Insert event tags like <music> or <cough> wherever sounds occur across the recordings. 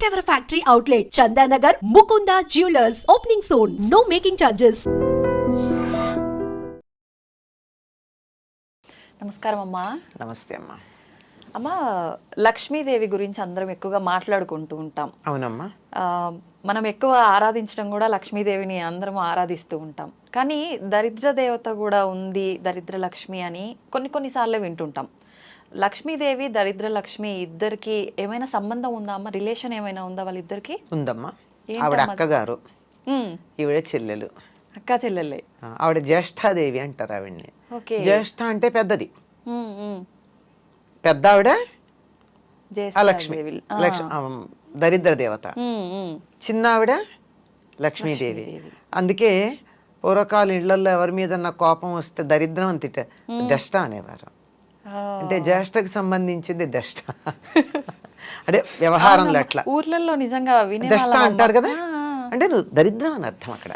first ever factory outlet, Chandanagar, Mukunda Jewelers, opening soon. No making charges. నమస్కారం అమ్మా. నమస్తే అమ్మా. అమ్మా లక్ష్మీదేవి గురించి అందరం ఎక్కువగా మాట్లాడుకుంటూ ఉంటాం. అవునమ్మా. మనం ఎక్కువ ఆరాధించడం కూడా లక్ష్మీదేవిని అందరం ఆరాధిస్తూ ఉంటాం. కానీ దరిద్ర దేవత కూడా ఉంది దరిద్ర లక్ష్మి అని కొన్ని కొన్నిసార్లు వింటుంటాం. లక్ష్మీదేవి దరిద్ర లక్ష్మి ఇద్దరికి ఏమైనా సంబంధం ఉందా అమ్మ? రిలేషన్ ఏమైనా ఉందా వాళ్ళిద్దరికి? ఉందమ్మా. ఆవిడ? అక్కగారు. ఈవిడ చెల్లెలు. అక్కా చెల్లెళ్ళే ఆ, ఆవిడ జ్యేష్ఠాదేవి అంటారు ఆవిడ్ని. జ్యేష్ఠ అంటే పెద్దది. పెద్ద ఆవిడ? లక్ష్మి. దరిద్ర దేవత. చిన్న ఆవిడ? లక్ష్మీదేవి. అందుకే పూర్వకాల ఇళ్ళలో ఎవరి మీద కోపం వస్తే దరిద్రం అని తిట్ట దష్ట అనేవారు. అంటే జ్యేష్ఠకు సంబంధించింది దష్ట అంటే వ్యవహారంలో అట్లా ఊర్లలో నిజంగా దష్ట అంటారు. కదా? అంటే నువ్వు దరిద్రం అని అర్థం అక్కడ.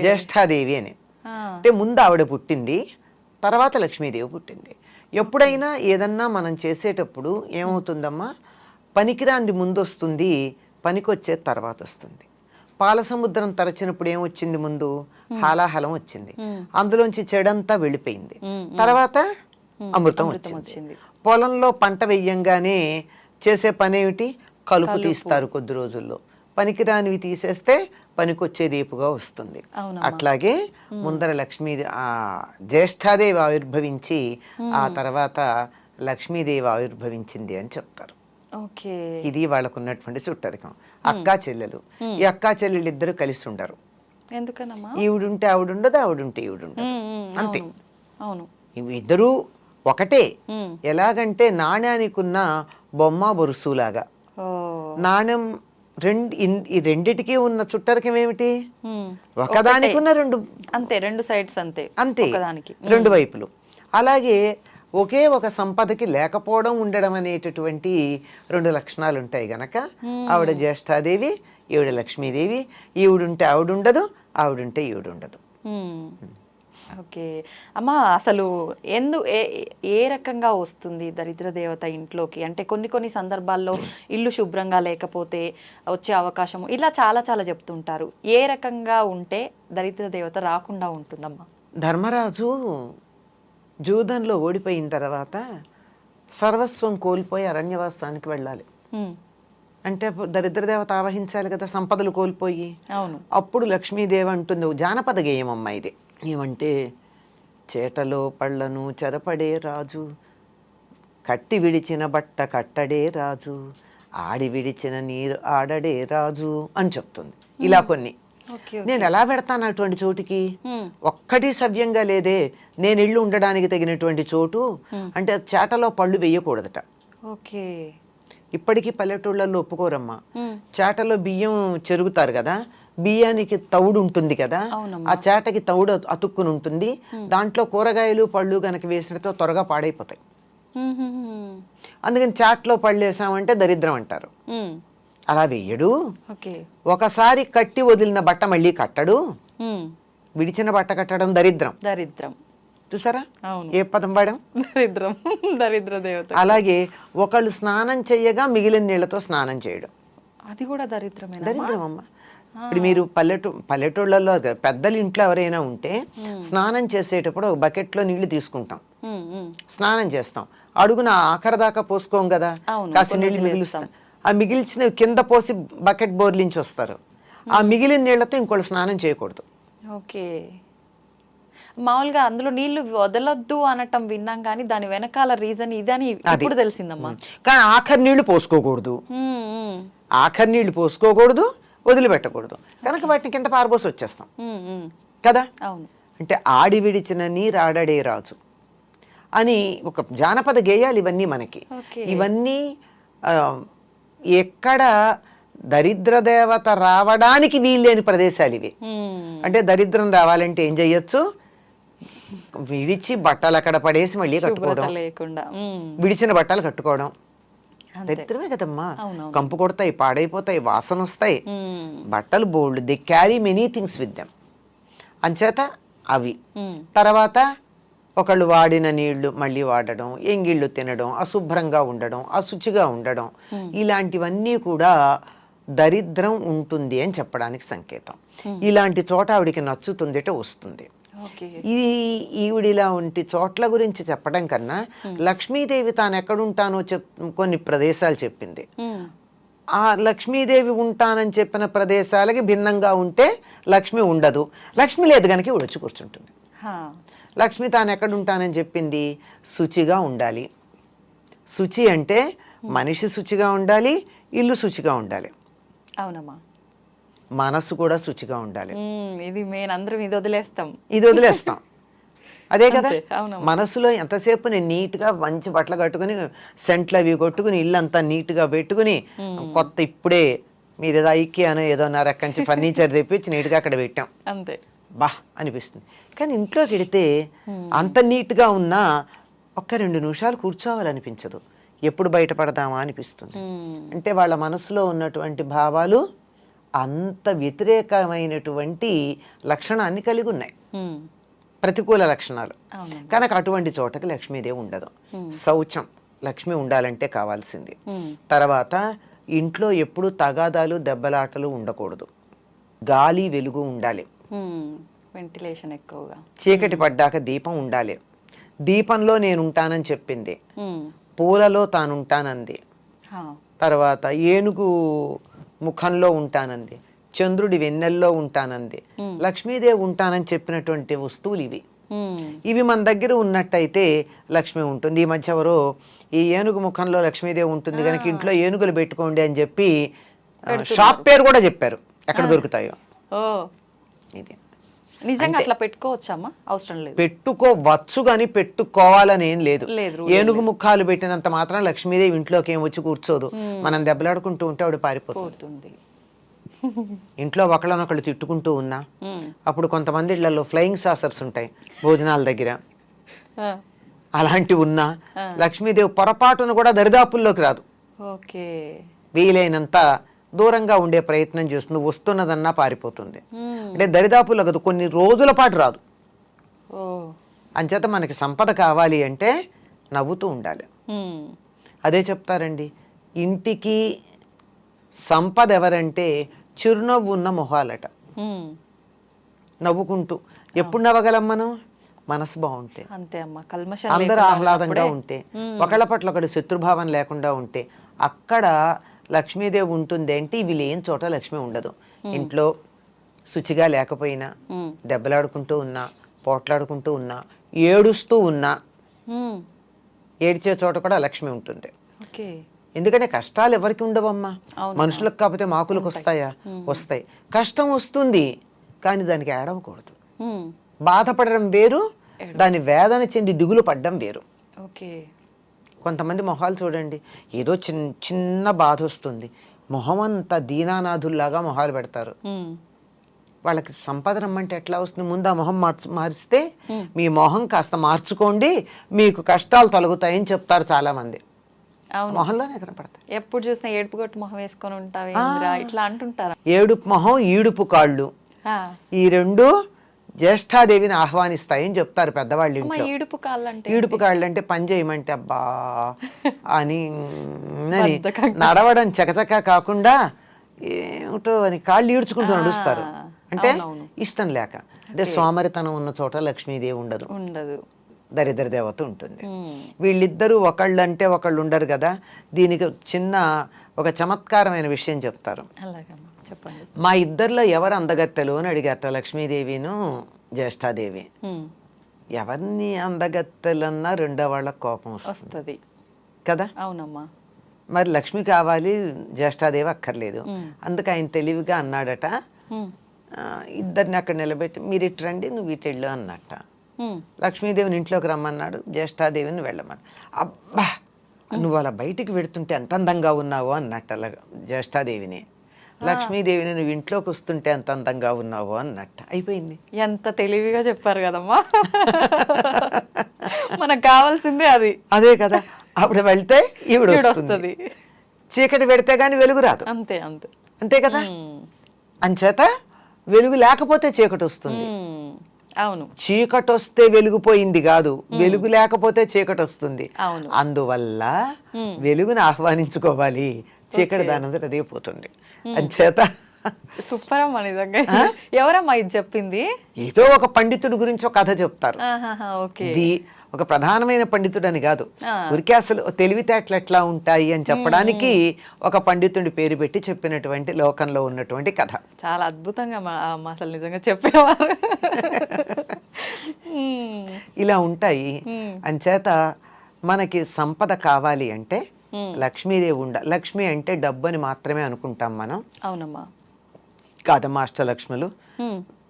జ్యేష్ఠాదేవి అని. అంటే ముందు ఆవిడ పుట్టింది తర్వాత లక్ష్మీదేవి పుట్టింది. ఎప్పుడైనా ఏదన్నా మనం చేసేటప్పుడు ఏమవుతుందమ్మా? పనికిరాంది ముందు వస్తుంది పనికొచ్చే తర్వాత వస్తుంది. పాల సముద్రం తరచినప్పుడు ఏమొచ్చింది ముందు? హాలాహలం వచ్చింది. అందులోంచి చెడంతా వెళ్ళిపోయింది. తర్వాత అమృతం వచ్చింది. పొలంలో పంట వెయ్యంగానే చేసే పని ఏమిటి కలుపు. తీస్తారు కొద్ది రోజుల్లో. పనికిరానివి తీసేస్తే పనికొచ్చే ఏపుగా వస్తుంది. అట్లాగే ముందర లక్ష్మీ ఆ జ్యేష్ఠాదేవి ఆవిర్భవించి ఆ తర్వాత లక్ష్మీదేవి ఆవిర్భవించింది అని చెప్తారు. ఓకే. ఇది వాళ్ళకు ఉన్నటువంటి చుట్టరికం అక్కా చెల్లెలు. ఈ అక్కా చెల్లెలు ఇద్దరు కలిసి ఉండరు. ఈవిడుంటే ఆవిడుండదు ఆవిడుంటే ఈవిడుండదు. అంతే. అవును, ఇద్దరూ ఒకటే. ఎలాగంటే నాణ్యానికి ఉన్న బొమ్మ బొరుసులాగా. నాణ్యం రెండు ఈ రెండిటికి ఉన్న చుట్టరికం ఏమిటి. ఒకదానికి ఉన్న రెండు అంతే రెండు సైడ్స్ అంతే. అంతే. రెండు వైపులు. అలాగే ఒకే ఒక సంపదకి లేకపోవడం ఉండడం అనేటటువంటి రెండు లక్షణాలు ఉంటాయి గనక. ఆవిడ జ్యేష్ఠాదేవి ఈవిడ లక్ష్మీదేవి. ఈవిడుంటే ఆవిడుండదు ఆవిడుంటే ఈవిడుండదు. ఓకే. అమ్మా అసలు ఎందు ఏ ఏ రకంగా వస్తుంది దరిద్ర దేవత ఇంట్లోకి? అంటే కొన్ని కొన్ని సందర్భాల్లో ఇల్లు శుభ్రంగా లేకపోతే వచ్చే అవకాశం ఇలా చాలా చాలా చెప్తుంటారు. ఏ రకంగా ఉంటే దరిద్ర దేవత రాకుండా ఉంటుందమ్మా? ధర్మరాజు జూదంలో ఓడిపోయిన తర్వాత సర్వస్వం కోల్పోయి అరణ్యవాసానికి వెళ్ళాలి. అంటే దరిద్ర దేవత ఆవహించాలి కదా సంపదలు కోల్పోయి. అవును. అప్పుడు లక్ష్మీదేవి అంటుంది "ఓ జానపద గేయం అమ్మ ఇది. ఏమంటే చేటలో పళ్ళను చెరపడే రాజు కట్టి విడిచిన బట్ట కట్టడే రాజు ఆడి విడిచిన నీరు ఆడడే రాజు అని చెప్తుంది. ఇలా కొన్ని. నేను ఎలా పెడతాను అటువంటి చోటికి. ఒక్కటి సవ్యంగా లేదే నేను ఇల్లు ఉండడానికి తగినటువంటి చోటు అంటే చేటలో పళ్ళు వేయకూడదట. ఓకే. ఇప్పటికీ పల్లెటూళ్ళల్లో ఒప్పుకోరమ్మా. చేటలో బియ్యం చెరుగుతారు కదా బియ్యానికి తౌడు ఉంటుంది కదా. ఆ చేటకి తౌడు అతు- అతుక్కుని ఉంటుంది. దాంట్లో కూరగాయలు పళ్ళు గనక వేసినతో త్వరగా పాడైపోతాయి. అందుకని చాట్లో పళ్ళు వేసామంటే దరిద్రం అంటారు. అలా వేయడు. ఒకసారి కట్టి వదిలిన బట్ట మళ్ళీ కట్టడు. విడిచిన బట్ట కట్టడం దరిద్రం. దరిద్రం. చూసారా? ఏ పదం పాడాం దరిద్రం. <laughs> దరిద్ర దేవత. అలాగే ఒకళ్ళు స్నానం చెయ్యగా మిగిలిన నీళ్ళతో స్నానం చేయడం. అది కూడా దరిద్రమేనా? దరిద్రం అమ్మ ఇప్పుడు మీరు పల్లెటూ పల్లెటూళ్ళలో పెద్దల ఇంట్లో ఎవరైనా ఉంటే స్నానం చేసేటప్పుడు ఒక బకెట్లో నీళ్ళు తీసుకుంటాం. స్నానం చేస్తాం. అడుగున ఆఖరి దాకా పోసుకోం కదా అవును, కాసి కొన్ని నీళ్ళు. మిగులుస్తాం. ఆ మిగిల్చిన కింద పోసి బకెట్ బోర్లించి వస్తారు. ఆ మిగిలిన నీళ్ళతో ఇంకోళ్ళు స్నానం చేయకూడదు. ఓకే. మామూలుగా అందులో నీళ్ళు వదలొద్దు అనటం విన్నాం కానీ దాని వెనకాల రీజన్ ఇదని ఇప్పుడు తెలిసిందమ్మా. కానీ ఆఖరి నీళ్ళు పోసుకోకూడదు. ఆఖరి నీళ్ళు పోసుకోకూడదు వదిలిపెట్టకూడదు. కనుక వాటిని కింద పారబోసి వచ్చేస్తాం. కదా? అంటే ఆడి విడిచిన నీరాడడే రాజు అని ఒక జానపద గేయాలు ఇవన్నీ మనకి. ఇవన్నీ ఎక్కడ దరిద్ర దేవత రావడానికి వీల్లేని ప్రదేశాలు ఇవి. అంటే దరిద్రం రావాలంటే ఏం చెయ్యొచ్చు? విడిచి బట్టలు అక్కడ పడేసి మళ్ళీ కట్టుకోవడం. విడిచిన బట్టలు కట్టుకోవడం. దరిద్రమే కదమ్మా. కంపు కొడతాయి పాడైపోతాయి వాసన వస్తాయి బట్టలు bold the carry many things with them. అంచేత అవి. తర్వాత ఒకళ్ళు వాడిన నీళ్ళు మళ్ళీ వాడడం ఎంగిళ్ళు తినడం అశుభ్రంగా ఉండడం అశుచిగా ఉండడం ఇలాంటివన్నీ కూడా దరిద్రం ఉంటుంది అని చెప్పడానికి సంకేతం. ఇలాంటి చోట ఆవిడికి నచ్చుతుందిట వస్తుంది. ఇది ఈవిడిలా ఉంటి చోట్ల గురించి చెప్పడం కన్నా లక్ష్మీదేవి తాను ఎక్కడుంటానో చెప్ కొన్ని ప్రదేశాలు చెప్పింది. ఆ లక్ష్మీదేవి ఉంటానని చెప్పిన ప్రదేశాలకి భిన్నంగా ఉంటే లక్ష్మి ఉండదు. లక్ష్మి లేదు కనుక వచ్చి కూర్చుంటుంది. లక్ష్మి తాను ఎక్కడ ఉంటానని చెప్పింది శుచిగా ఉండాలి. శుచి అంటే మనిషి శుచిగా ఉండాలి ఇల్లు శుచిగా ఉండాలి. అవునమ్మా. మనసు కూడా శుచిగా ఉండాలి. ఇది మెయిన్ అందరం ఇది వదిలేస్తాం. ఇది వదిలేస్తాం. అదే కదా? అంతే. మనసులో ఎంతసేపు నేను నీట్గా మంచి బట్టలు కట్టుకుని సెంట్లు అవి కొట్టుకుని ఇల్లంతా నీట్గా పెట్టుకుని కొత్త ఇప్పుడే మీరు ఏదో ఐక్యానో ఏదో నా రకంచి ఫర్నిచర్ <laughs> తెప్పించి నీట్గా అక్కడ పెట్టాం. అంతే. బా అనిపిస్తుంది. కానీ ఇంట్లోకి వెడితే అంత నీట్గా ఉన్నా ఒక్క రెండు నిమిషాలు కూర్చోవాలనిపించదు. ఎప్పుడు బయటపడదామా అనిపిస్తుంది. అంటే వాళ్ళ మనసులో ఉన్నటువంటి భావాలు అంత వ్యతిరేకమైనటువంటి లక్షణాన్ని కలిగి ఉన్నాయి. ప్రతికూల లక్షణాలు. కనుక అటువంటి చోటకి లక్ష్మీదేవి ఉండదు. శౌచం. లక్ష్మి ఉండాలంటే కావాల్సింది. తర్వాత ఇంట్లో ఎప్పుడు తగాదాలు దెబ్బలాటలు ఉండకూడదు. గాలి వెలుగు ఉండాలి. వెంటిలేషన్ ఎక్కువగా. చీకటి పడ్డాక దీపం ఉండాలి. దీపంలో నేను ఉంటానని చెప్పింది. పూలలో తానుంటానంది. తర్వాత ఏనుగు ముఖంలో ఉంటానంది. చంద్రుడి వెన్నెల్లో ఉంటానంది. లక్ష్మీదేవి ఉంటానని చెప్పినటువంటి వస్తువులు ఇవి. ఇవి మన దగ్గర ఉన్నట్టయితే లక్ష్మి ఉంటుంది. ఈ మధ్య ఎవరో ఈ ఏనుగు ముఖంలో లక్ష్మీదేవి ఉంటుంది కనుక ఇంట్లో ఏనుగులు పెట్టుకోండి అని చెప్పి షాప్ పేరు కూడా చెప్పారు. ఎక్కడ దొరుకుతాయో. ఇది. నిజంగా అట్లా పెట్టుకోవచ్చమ్మా? అవసరం లేదు. పెట్టుకోవచ్చు కానీ పెట్టుకోవాలని ఏం లేదు. ఏనుగు ముఖాలు పెట్టినంత మాత్రం లక్ష్మీదేవి ఇంట్లోకి ఏం వచ్చి కూర్చోదు. మనం దెబ్బలాడుకుంటూ ఉంటే ఆవిడ పారిపోతుంది. పోతుంది. ఇంట్లో ఒకళ్ళనొకళ్ళు తిట్టుకుంటూ ఉన్నా. అప్పుడు కొంతమంది ఇళ్ళలో ఫ్లయింగ్ సాసర్స్ ఉంటాయి భోజనాల దగ్గర. అలాంటివి ఉన్నా లక్ష్మీదేవి పొరపాటును కూడా దరిదాపుల్లోకి రాదు. ఓకే. వీలైనంత దూరంగా ఉండే ప్రయత్నం చేస్తుంది వస్తున్నదన్నా పారిపోతుంది. అంటే దరిదాపుల్లో కదా కొన్ని రోజుల పాటు రాదు. అంచేత మనకి సంపద కావాలి అంటే నవ్వుతూ ఉండాలి. అదే చెప్తారండి ఇంటికి సంపద ఎవరంటే చిరునవ్వు ఉన్న మొహాలట. నవ్వుకుంటూ ఎప్పుడు నవ్వగలం మనం? మనసు బాగుంటే. అంతే అమ్మా కల్మషం అందరూ ఆహ్లాదంగా ఉంటే. ఒకళ్ళ పట్ల ఒకటి శత్రుభావం లేకుండా ఉంటే అక్కడ లక్ష్మీదేవి ఉంటుంది అంటే ఇవి లేని చోట లక్ష్మి ఉండదు. ఇంట్లో శుచిగా లేకపోయినా. దెబ్బలాడుకుంటూ ఉన్నా పోట్లాడుకుంటూ ఉన్నా ఏడుస్తూ ఉన్నా. ఏడ్చే చోట కూడా లక్ష్మి ఉంటుంది. ఓకే. ఎందుకంటే కష్టాలు ఎవరికి ఉండవమ్మా. మనుషులకు కాకపోతే మాకులకు వస్తాయా? వస్తాయి. కష్టం వస్తుంది కానీ దానికి ఏడవకూడదు. బాధపడడం వేరు దాని వేదన చెంది దిగులు పడ్డం వేరు. ఓకే. కొంతమంది మొహాలు చూడండి ఏదో చిన్న చిన్న బాధ వస్తుంది. మొహం అంతా దీనానాథుల్లాగా మొహాలు పెడతారు. వాళ్ళకి సంపద రమ్మంటే ఎట్లా వస్తుంది? ముందు ఆ మొహం మార్చు మారిస్తే మీ మొహం కాస్త మార్చుకోండి మీకు కష్టాలు తొలగుతాయని చెప్తారు చాలా మంది మొహంలోనే కనపడతాయి. ఎప్పుడు చూసినా ఏడుపు గట్టు మొహం వేసుకొని ఉంటావు ఇట్లా అంటుంటారా? ఏడుపు మొహం ఈడుపు కాళ్ళు. ఈ రెండు జ్యేష్ఠాదేవిని ఆహ్వానిస్తాయని చెప్తారు పెద్దవాళ్ళు ఇంట్లో. ఈడుపు కాళ్ళు అంటే ఈడుపు కాళ్ళు అంటే పని చేయమంటే అబ్బా <laughs> అని. నడవడం చకచక కాకుండా ఏమిటో అని కాళ్ళు ఈడ్చుకుంటూ నడుస్తారు. అంటే. ఇష్టం లేక. అంటే సోమరితనం ఉన్న చోట లక్ష్మీదేవి ఉండదు. ఉండదు. దరిద్ర దేవత ఉంటుంది. వీళ్ళిద్దరూ ఒకళ్ళు అంటే ఒకళ్ళు ఉండరు కదా? దీనికి చిన్న ఒక చమత్కారమైన విషయం చెప్తారు. చెప్పండి. మా ఇద్దరిలో ఎవరు అందగత్తెలు అని అడిగారట లక్ష్మీదేవిను జ్యేష్ఠాదేవి. ఎవరిని అందగత్తెలన్నా రెండో వాళ్ళకి కోపం వస్తుంది. కదా? అవునమ్మా. మరి లక్ష్మి కావాలి జ్యేష్ఠాదేవి అక్కర్లేదు. అందుకు ఆయన తెలివిగా అన్నాడట. ఉమ్. "ఆ, ఇద్దరిని అక్కడ నిలబెట్టి మీరు ఇటు రండి నువ్వు ఇటు వెళ్ళు అన్నట్ట. లక్ష్మీదేవిని ఇంట్లోకి రమ్మన్నాడు జ్యేష్ఠాదేవిని వెళ్ళమని అబ్బా! నువ్వు అలా బయటికి పెడుతుంటే ఎంత అందంగా ఉన్నావు అన్నట్ట ల- జ్యేష్ఠాదేవిని. లక్ష్మీదేవిని నువ్వు ఇంట్లోకి వస్తుంటే ఎంత అందంగా ఉన్నావు అన్నట్ట. అయిపోయింది. ఎంత తెలివిగా చెప్పారు కదమ్మా. మనకు కావాల్సిందే అది. అదే కదా అప్పుడు వెళ్తే ఈవిడ వస్తుంది. చీకటి పెడితే గానీ వెలుగు రాదు. అంతే అంతే. అంతే కదా. అంచేత వెలుగు లేకపోతే చీకటి వస్తుంది. అవును. చీకటి వస్తే వెలుగుపోయింది కాదు. వెలుగు లేకపోతే చీకటి వస్తుంది అవును. అందువల్ల వెలుగుని ఆహ్వానించుకోవాలి. చీకటి దానంతట అదే పోతుంది అంచేత సూపర్ అమ్మా నిజంగా ఎవరమ్మా ఇది చెప్పింది? ఏదో ఒక పండితుడి గురించి ఒక కథ చెప్తారు. ఓకే. ఒక ప్రధానమైన పండితుడు అని కాదు. ఊరికే అసలు తెలివితేటలు ఎట్లా ఉంటాయి అని చెప్పడానికి ఒక పండితుడి పేరు పెట్టి చెప్పినటువంటి లోకంలో ఉన్నటువంటి కథ చాలా అద్భుతంగా అసలు నిజంగా చెప్పేవారు. <laughs> ఇలా ఉంటాయి. అంచేత మనకి సంపద కావాలి అంటే. లక్ష్మీదేవి ఉండ లక్ష్మి అంటే డబ్బు అని మాత్రమే అనుకుంటాం మనం అవునమ్మా కాదమ్మా అష్టలక్ష్ములు.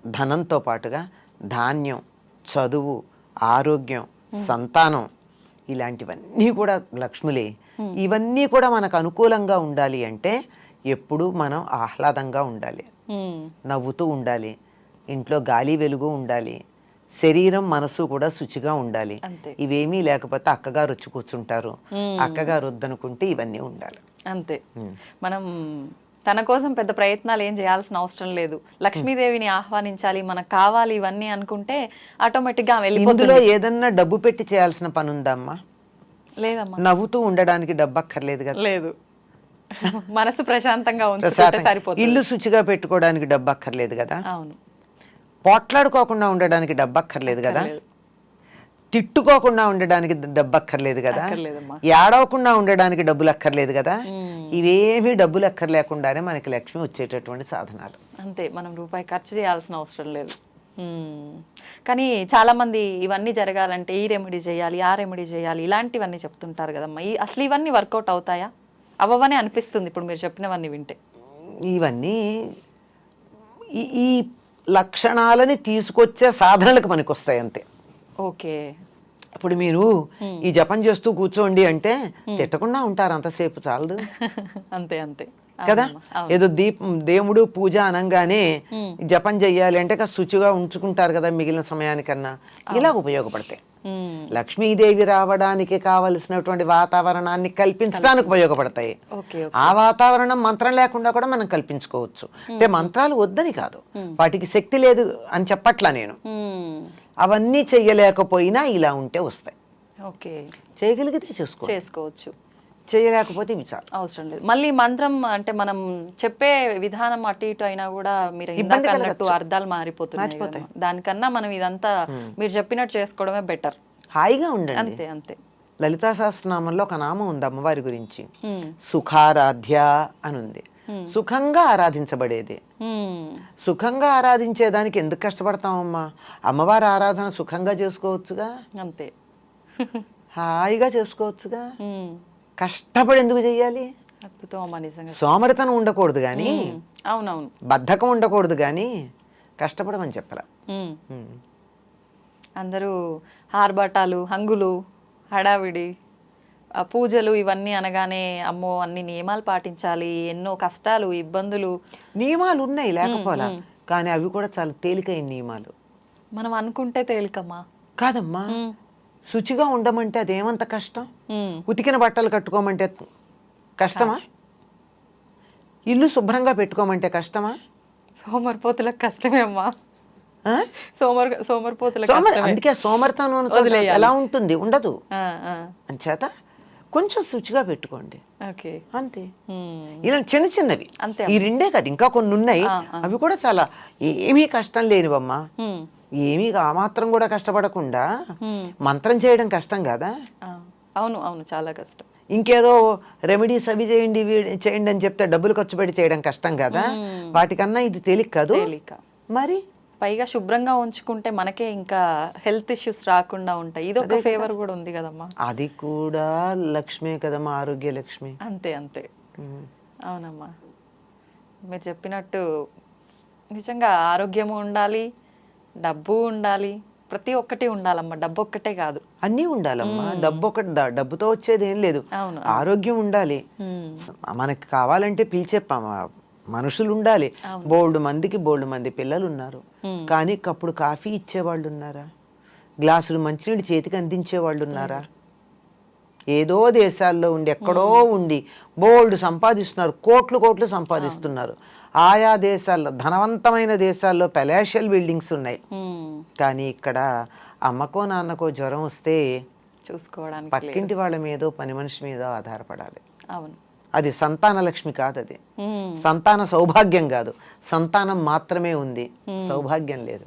ధనంతో పాటుగా ధాన్యం చదువు ఆరోగ్యం సంతానం ఇలాంటివన్నీ కూడా లక్ష్ములే. ఇవన్నీ కూడా మనకు అనుకూలంగా ఉండాలి అంటే ఎప్పుడూ మనం ఆహ్లాదంగా ఉండాలి. నవ్వుతూ ఉండాలి. ఇంట్లో గాలి వెలుగు ఉండాలి. శరీరం మనసు కూడా శుచిగా ఉండాలి. అంతే. ఇవేమీ లేకపోతే అక్కగారు వచ్చి కూర్చుంటారు. అక్కగారు వద్దనుకుంటే ఇవన్నీ ఉండాలి. అంతే. మనం తన కోసం పెద్ద ప్రయత్నాలు ఏం చేయాల్సిన అవసరం లేదు. లక్ష్మీదేవిని ఆహ్వానించాలి మనకు కావాలి ఇవన్నీ అనుకుంటే ఆటోమేటిక్గా ఆమె ఇందులో వెళ్ళిపోతుంది ఏదన్నా డబ్బు పెట్టి చేయాల్సిన పని ఉందమ్మా? లేదమ్మా. నవ్వుతూ ఉండడానికి డబ్బు అక్కర్లేదు కదా. లేదు. <laughs> మనసు ప్రశాంతంగా ఉంచుకుంటే. సరిపోతుంది. ఇల్లు శుచిగా పెట్టుకోవడానికి డబ్బు అక్కర్లేదు కదా? అవును. పోట్లాడుకోకుండా ఉండడానికి డబ్బు అక్కర్లేదు కదా. తిట్టుకోకుండా ఉండడానికి డబ్బు అక్కర్లేదు కదా. ఏడవకుండా ఉండడానికి డబ్బులు అక్కర్లేదు కదా. ఇవేమీ డబ్బులు అక్కర్లేకుండానే మనకి లక్ష్మి వచ్చేటటువంటి సాధనాలు. అంతే మనం రూపాయి ఖర్చు చేయాల్సిన అవసరం లేదు. కానీ చాలా మంది ఇవన్నీ జరగాలంటే ఈ రెమెడీ చేయాలి ఆ రెమెడీ చేయాలి ఇలాంటివన్నీ చెప్తుంటారు కదమ్మా. ఈ అసలు ఇవన్నీ వర్కౌట్ అవుతాయా? అవ్వవనే అనిపిస్తుంది ఇప్పుడు మీరు చెప్పినవన్నీ వింటే. ఇవన్నీ ఈ- ఈ లక్షణాలని తీసుకొచ్చే సాధనలకు మనకి వస్తాయి అంతే ఓకే. ఇప్పుడు మీరు ఈ జపం చేస్తూ కూర్చోండి అంటే తిట్టకుండా ఉంటారు అంతసేపు చాలదు. <laughs> అంతే అంతే. కదా. ఏదో దీపం దేవుడు పూజ అనగానే. జపం చెయ్యాలి అంటే శుచిగా ఉంచుకుంటారు కదా మిగిలిన సమయానికన్నా. ఇలా ఉపయోగపడతాయి. లక్ష్మీదేవి రావడానికి కావలసినటువంటి వాతావరణాన్ని కల్పించడానికి ఉపయోగపడతాయి. ఆ వాతావరణం మంత్రం లేకుండా కూడా మనం కల్పించుకోవచ్చు. అంటే మంత్రాలు వద్దని కాదు. వాటికి శక్తి లేదు అని చెప్పట్లా నేను. అవన్నీ చెయ్యలేకపోయినా ఇలా ఉంటే వస్తాయి. ఓకే. చేయగలిగితే చేసుకో చేసుకోవచ్చు. చేయలేకపోతే ఇవి చాలు. అవసరం లేదు. మళ్ళీ మంత్రం అంటే మనం చెప్పే విధానం అటు ఇటు అయినా కూడా మీరు ఇందాక ఇబ్బంది అన్నట్టు. అర్థాలు మారిపోతున్నాయి. దానికన్నా మనం ఇదంతా మీరు చెప్పినట్టు చేసుకోవడమే బెటర్ హాయిగా ఉండండి. అంతే అంతే. లలితా సహస్రనామంలో ఒక నామం ఉంది అమ్మవారి గురించి. సుఖారాధ్య అని ఉంది సుఖంగా ఆరాధించబడేది. సుఖంగా ఆరాధించేదానికి ఎందుకు కష్టపడతామమ్మా అమ్మవారి ఆరాధన సుఖంగా చేసుకోవచ్చుగా? అంతే. హాయిగా చేసుకోవచ్చుగా. కష్టపడి ఎందుకు చెయ్యాలి? సోమరితనం ఉండకూడదు కానీ. అవునవును. బద్ధకం ఉండకూడదు కానీ కష్టపడమని చెప్పరా. అందరూ ఆర్భాటాలు హంగులు హడావిడి పూజలు ఇవన్నీ అనగానే అమ్మో అన్ని నియమాలు పాటించాలి ఎన్నో కష్టాలు ఇబ్బందులు. నియమాలు ఉన్నాయి లేకపోలా? కానీ అవి కూడా చాలా తేలికైన నియమాలు. మనం అనుకుంటే తేలికమ్మా. కాదమ్మా. మ్మ్. శుచిగా ఉండమంటే అదేమంత కష్టం. ఉతికిన బట్టలు కట్టుకోమంటే కష్టమా? ఇల్లు శుభ్రంగా పెట్టుకోమంటే కష్టమా? సోమరిపోతులకు కష్టమే అమ్మా? సోమర్ సోమరిపోతులకు సోమరి కష్టమే. అందుకే సోమరితనం. ఎలా ఉంటుంది? ఉండదు. అంచేత కొంచెం శుచిగా పెట్టుకోండి. అంతే. ఇలా చిన్న చిన్నవి. అంతే ఈ రెండే కాదు ఇంకా కొన్ని ఉన్నాయి. అవి కూడా చాలా ఏమీ కష్టం లేనివమ్మా. మ్మ్. ఏమీ ఆ మాత్రం కూడా కష్టపడకుండా. మంత్రం చేయడం కష్టం కదా? అవును అవును చాలా కష్టం. ఇంకేదో రెమెడీస్ అవి చేయండి చేయండి అని చెప్తే డబ్బులు ఖర్చు పెట్టి చేయడం కష్టం కదా. వాటికన్నా ఇది తేలిక కాదు. మరి? పైగా శుభ్రంగా ఉంచుకుంటే మనకే ఇంకా హెల్త్ ఇష్యూస్ రాకుండా ఉంటాయి. ఇది ఒక ఫేవర్ కూడా ఉంది కదమ్మా. అది కూడా లక్ష్మే కదమ్మా ఆరోగ్య లక్ష్మి. అంతే అంతే. అవునమ్మా. మీరు చెప్పినట్టు నిజంగా ఆరోగ్యము ఉండాలి డబ్బు ఉండాలి ప్రతి ఒక్కటి ఉండాలమ్మా. డబ్బు ఒక్కటే కాదు. అన్నీ ఉండాలమ్మా. డబ్బు ఒకటి డబ్బుతో వచ్చేది ఏం లేదు. అవును ఆరోగ్యం ఉండాలి. మనకి కావాలంటే పిలిచే ప- మనుషులు ఉండాలి బోల్డ్ మందికి బోల్డ్ మంది పిల్లలు ఉన్నారు. కానీ కప్పుడు కాఫీ ఇచ్చేవాళ్ళు ఉన్నారా గ్లాసులు మంచినీళ్ళు చేతికి అందించే వాళ్ళు ఉన్నారా ఏదో దేశాల్లో ఉండి ఎక్కడో ఉండి బోల్డ్ సంపాదిస్తున్నారు. కోట్లు కోట్లు సంపాదిస్తున్నారు. ఆయా దేశాల్లో ధనవంతమైన దేశాల్లో పెలాషియల్ బిల్డింగ్స్ ఉన్నాయి. కానీ ఇక్కడ అమ్మకో నాన్నకో జ్వరం వస్తే చూసుకోవడానికి. పక్కింటి వాళ్ళ మీదో పని మనిషి మీదో ఆధారపడాలి. అవును. అది సంతాన లక్ష్మి కాదు అది. సంతాన సౌభాగ్యం కాదు. సంతానం మాత్రమే ఉంది. సౌభాగ్యం లేదు.